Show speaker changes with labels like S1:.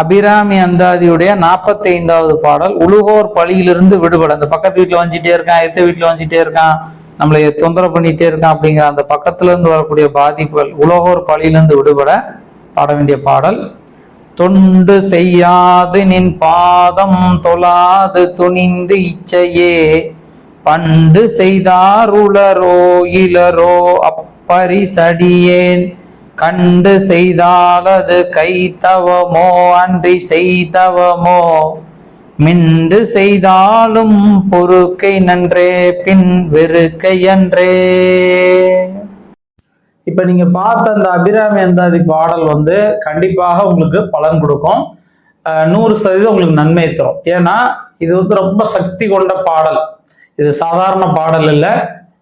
S1: அபிராமி அந்தாதியுடைய நாற்பத்தி ஐந்தாவது பாடல் உழுகோர் பழியிலிருந்து விடுபட. அந்த பக்கத்து வீட்டில் வந்துட்டே இருக்கான் எத்த வீட்டில் வந்துட்டே இருக்கான் நம்மளை தொந்தரவு பண்ணிட்டே இருக்கான் அப்படிங்கிற அந்த பக்கத்துல இருந்து வரக்கூடிய பாதிப்புகள் உலகோர் பழியிலிருந்து விடுபட பாட வேண்டிய பாடல். தொண்டு செய்யாது நின் பாதம் தொழாது துணிந்து இச்சையே பண்டு செய்தார் உளரோ இளரோ அப்பரிசடியேன். கண்டு செய்தாலது கைத்தவமோ அன்றி செய்தவமோ? மிண்டு செய்தாலும் பொறுக்கை நன்றே பின் வெறுக்கை அன்றே. இப்ப நீங்க பார்த்த அந்த அபிராமி அந்தாதி பாடல் வந்து கண்டிப்பாக உங்களுக்கு பலன் கொடுக்கும். நூறு சதவீதம் உங்களுக்கு நன்மை தரும். ஏன்னா இது வந்து ரொம்ப சக்தி கொண்ட பாடல். இது சாதாரண பாடல் இல்லை.